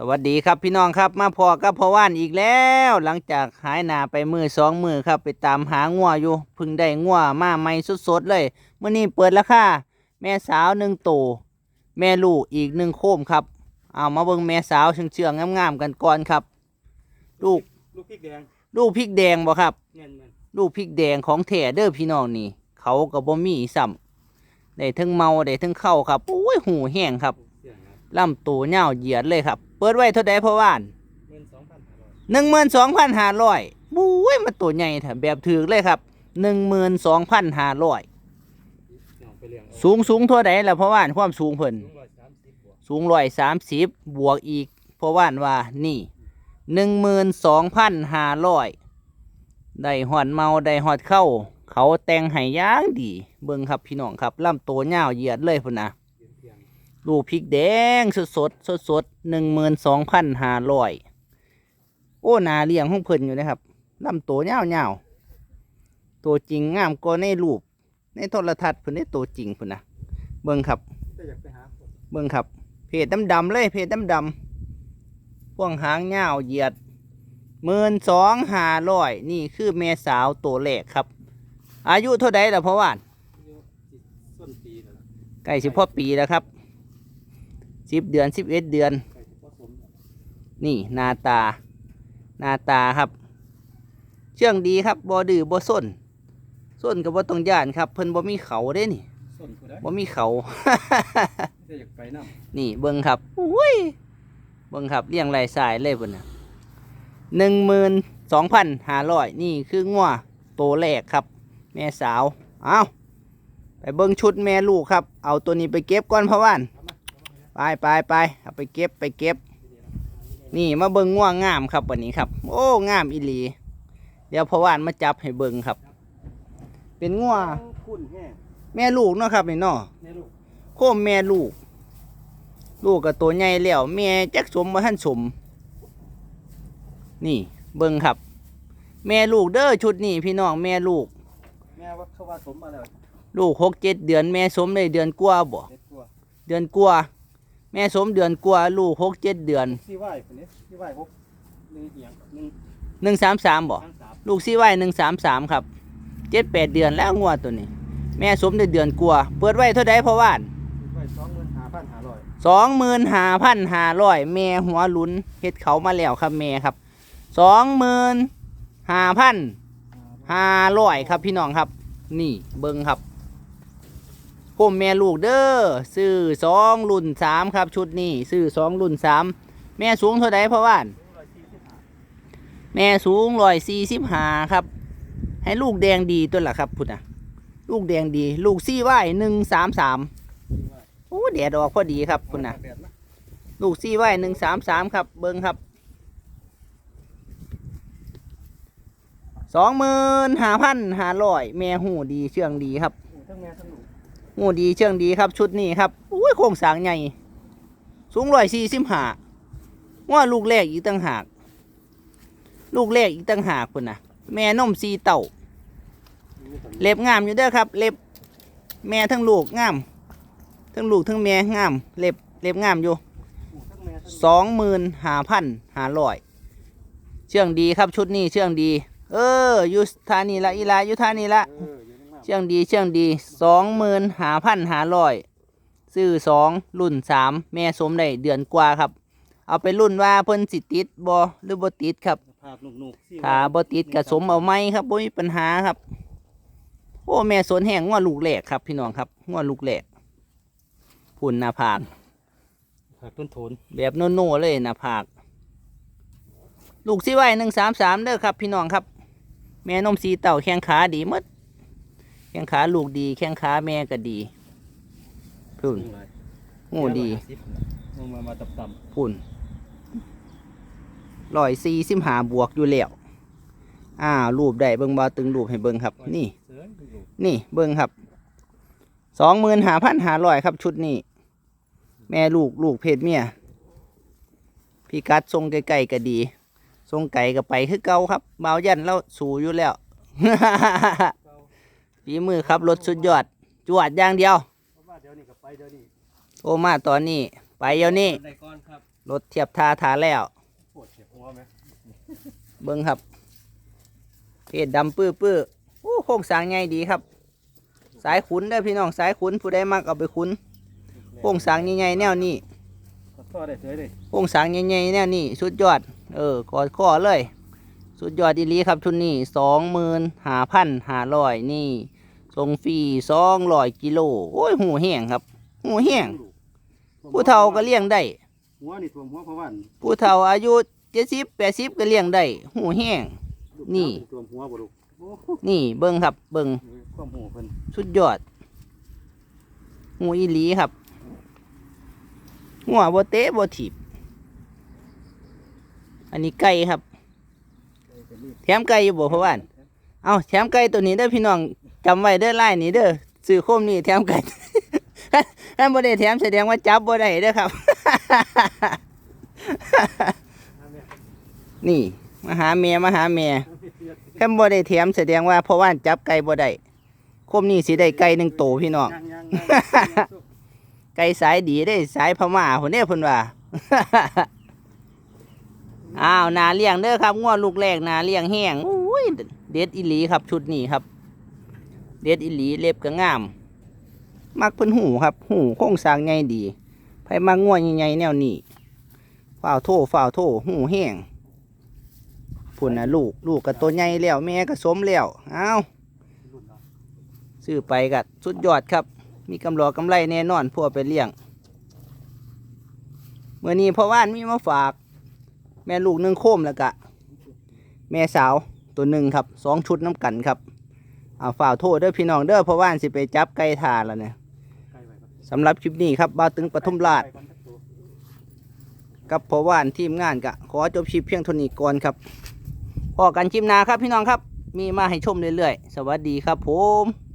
สวัสดีครับพี่น้องครับมาพอกับพ่อว่านอีกแล้ว หลังจากหายหนาไปมือสองมือครับไปตามหางัวอยู่เพึ่งได้งัวมาใหม่สดๆเลยเมื่อนี้เปิดราคาแม่สาวหนึ่งโตวแม่ลูกอีกหนึ่งโคมครับเอามาเบิ่งแม่สาวเชื่องๆงามๆกันก่อนครับ ลูกลูกพริกแดงลูกพริกแดงบ่ครับเงินมันลูกพริกแดงของแท้เด้อพี่น้องนี่ เขากับบ่มีซ้ำได้ทั้งเมาได้ทั้งเข้าครับโอ้ยหูแห้งครับเสียงครับลำตัวเน่าวเหยียดเลยครับ เปิดไว้เท่าใดพ่อว่านเงินสองพันห้าร้อยหนึ่งหมื่นสองพันห้าร้อยบุ้ยมันตัวใหญ่แถมแบบถือเลยครับหนึ่งหมื่นสองพันห้าร้อยเนาไปเลี้ยงเอาสูงสูงเท่าใดล่ะพ่อว่านความสูงเพิ่นสูงร้อยสามสิบบวกสูงร้อยสามสิบบวกอีกพ่อว่านว่านี่หนึ่งหมื่นสองพันห้าร้อยได้หอดเมาได้หอดเข้า เขาแต่งให้ย่างดี เบิ่งครับพี่น้องครับลำตัวเน่าวเหยียดเลยพุ่นนะเพียงเพียง ลูกพริกแดงสดสดสดสดหนึ่งหมื่นสองพันห้าร้อยโอ้นาเลี้ยงของเพิ่นอยู่นะครับลำตัวเงาวเงาวๆตัวจริงงามกว่าในรูป ในโทรทัศน์เพิ่นได้ตัวจริงเพิ่นนะเบิ่งครับแต่อยากไปหาคนเบิ่งครับ เพจดำดำๆเลยเพจดำดำๆพวงหางเงาวเหยียดหมื่นสองห้าร้อยนี่คือแม่สาวตัวแรกครับ อายุเท่าใดล่ะพ่อว่านอายุสิบส้นปีแล้วล่ะใกล้สิบพ่อปีแล้วครับ สิบเดือนสิบเอ็ดเดือนใกล้จะผสมแล้วนี่หน้าตาหน้าตาครับ เชื่องดีครับบ่ดื้อบ่ส้น ส้นกับบ่ต้องย่านครับ เพิ่นบ่มีเขาเด้นี่ส้นกูได้บ่มีเขาแต่อยากไปน้ำนี่เบิ่งครับอุ้ยเบิ่งครับเลี้ยงไรสายเลยเพิ่นน่ะหนึ่งหมื่นสองพันห้าร้อยนี่คืองัวโตวแรกครับ แม่สาว เอาไปเบิ่งชุดแม่ลูกครับ เอาตัวนี้ไปเก็บก่อนพ่อว่าน ไปไปไปเอาไปเก็บไปเก็บ นี่มาเบิ่งง่วงงามครับวันนี้ครับ โอ้งามอีหลี เดี๋ยวพ่อว่านมาจับให้เบิ่งครับ เป็นง่วงคุณแห้งแม่ลูกเนาะครับนี่เนาะเนี่ยลูกโคมแม่ลูก ลูกกับตัวใหญ่แล้วแม่จักสมมาท่านสม นี่เบิ่งครับ แม่ลูกเด้อชุดนี้พี่น้องแม่ลูก แม่ว่าเขาว่าสมมาแล้วลูกหกเจ็ดเดือนแม่สมได้เดือนกว่าบ่เด็ดตัวเดือนกว่า แม่สมเดือนกว่าลูกหกเจ็ดเดือนซีไหวคนนี้ซีไหวหกหนึ่งเหียงหนึ่งหนึ่งสามสามบ่สามสามลูกซีไว้หนึ่งสามสามครับเจ็ดแปดเดือนแล้วงัวตัวนี้ แม่สมได้เดือนกว่าเปิดไว้เท่าใดพ่อว่านไว้สองหมื่นห้าพันห้าร้อยสองหมื่นห้าพันห้าร้อยแม่หัวหลุนเฮ็ดเขามาแล้วครับแม่ครับสองหมื่นห้าพันห้าร้อยครับพี่น้องครับ นี่เบิ้งครับ ผมแม่ลูกเด้อซื้อสองรุ่นสามครับชุดนี้ซื้อสองรุ่นสามแม่สูงเท่าไดพ่อว่านแม่สูงร้อยสี่สิบห้าครับ ให้ลูกแดงดีตัวละครับพุทธะลูกแดงดี ลูกซี่ไหวหนึ่งสามสามโอ้แดดออกพอดีครับคุณนะแบบนะลูกซี่ไหวหนึ่งสามสามครับ เบิ้งครับสองหมื่นห้าพันห้าร้อยแม่หูดีเชื่องดีครับโอ้ทั้ งแม่ทั้งลูกหูดีเชื่องดีครับชุดนี้ครับอุ้ยโครงสร้างใหญ่ สูงร้อยสี่สิบห้าว่าลูกแรกอีกต่างหาก ลูกแรกอีกต่างหากคุณนะแม่นมซีเต่า เล็บงามอยู่เด้อครับ เล็บแม่ทั้งลูกงาม ทั้งลูกทั้งแม่งาม เล็บเล็บงามอยู่สองหมื่นห้าพันห้าร้อย เชื่องดีครับชุดนี้เชื่องดี เอออยู่ท่านีละอีลาอยู่ท่านีละ เอออยู่ในน้ำเชื่องดีเชื่องดีสองหมื่นห้าพันห้าร้อยซื้อสองรุ่นสามแม่สมได้เดือนกว่าครับ เอาไปรุ่นว่าเพิ่นสิติดบอหรือบ่ติดครับภาพหนุกๆซีไหวถ้าบ่ติดก็สมเอาไหมครับบ่มีปัญหาครับ โอ้แม่สนแห้งงัวลูกแหลกครับ พี่น้องครับงัวลูกแหลกพุ่นหน้าผากภาพต้นโทนแบบโน่ๆเลยหน้าผากลูกสิไว้หนึ่งสามสามเด้อครับ พี่น้องครับ แม่นมสีเต่าแข้งขาดีหมดแข้งขาลูกดี แข้งขาแม่ก็ดีพุ่นทั้งหลายงูดีลงมามาต่ำพุ่นร้อยสี่สิบหาบวกอยู่แล้วอ้าวรูปได้เบิ่งบาตึงรูปให้เบิ่งครับๆนี่เสือลูกนี่เบิ้งครับสองหมื่นหาพันหาร้อยครับ ชุดนี้ แม่ลูกลูกเพศเมียพี่กัดทรงไก่ๆก็ดี ทรงไก่ก็ไปคือเก่าครับเบายันแล้วสูอยู่แล้ว ฝีมือครับรถสุดยอด จวดอย่างเดียวเพราะว่าเดี๋ยวนี้ก็ไปเดี๋ยวนี้โอมาตอนนี้ ไปเดี๋ยวนี้ ได้ก่อนครับรถเทียบท่าทาแล้ว ปวดเสียหัวไหมเบิ้งครับ เพศดำปื้อปื้อโอ้โครงสร้างใหญ่ดีครับ สายขุนเด้อพี่น้องสายขุนผู้ใดมักเอาไปขุนโครงสร้างใหญ่ๆแนวนี้ก็ได้เฉยเลยโครงสร้างใหญ่ๆแนวนี้สุดยอด เออกอดข้อเลย สุดยอดอีหลีครับชุดนี้สองหมื่นห้าพันห้าร้อยนี่ ส่งฟรีสองร้อยกิโล โอ้ยหูแห้งครับ หูแห้งผู้เฒ่าก็เลี้ยงได้ หัวนี่ท่วมหัวเพราะว่าผู้เฒ่าอายุเจ็ดสิบแปดสิบก็เลี้ยงได้ หูแห้ง นี่ ท่วมหัวบ่ลูกโอ้โหนี่เบิ้งครับ เบิ้งความหูเพิ่นสุดยอด หูอีหลีครับ หัวบ่เตะบ่ถีบ อันนี้ไก่ครับ แถมไก่อยู่บ่พ่อบ้าน เอาแถมไก่ตัวนี้เด้อพี่น้องจำไว้เด้อไล่นี้เด้อซื้อโคมนี่แถมไก่ถ้าบ่ได้แถมแสดงว่าจับบ่ได้เด้อครับ นี่มาหาเมียมาหาเมียถ้าบ่ได้แถมแสดงว่าเพ่อว่าจับไก่บ่ได้โคมนี่สิได้ไก่หนึ่งโตพี่น้องไก่สายดีได้สายพม่าคนนี้พิ่นว่าอ้าวนาเลี้ยงเด้อครับงวดลูกแรกนาเลี้ยงแห้งอุ้ย เด็ดอีหลีครับ ชุดนี้ครับ เด็ดอีหลีเล็บก็งาม มักเพิ่นหูครับ หูโครงสร้างใหญ่ดีไผมักง่วงใหญ่แนวนี้ฝ้าวโทฝ้าวโทหูแห้งพุ่นนะลูกลูกก็ตัวใหญ่แล้วแม่ก็สมแล้วเนาซื้อไปก็สุดยอดครับ มีกำไรกำไรแน่นอนพวกไปเลี้ยงเมื่อนี้พ่อว่านมีมาฝาก แม่ลูกหนึ่งโคมแล้วก็แม่สาว ตัวหนึ่งครับสองชุดน้ำกันครับเอาฝ่าโทษเด้อพี่น้องเด้อพ่อว่านสิไปจับไก่ทาแล้วเนี่ยสำหรับคลิปนี้ครับบ้าตึงปทุมราชกับพอว่านทีมงานกะขอจบชิปเพียงเท่านี้ก่อนครับพอกันชิปนาครับพี่น้องครับ มีมาให้ชมเรื่อยๆ สวัสดีครับผม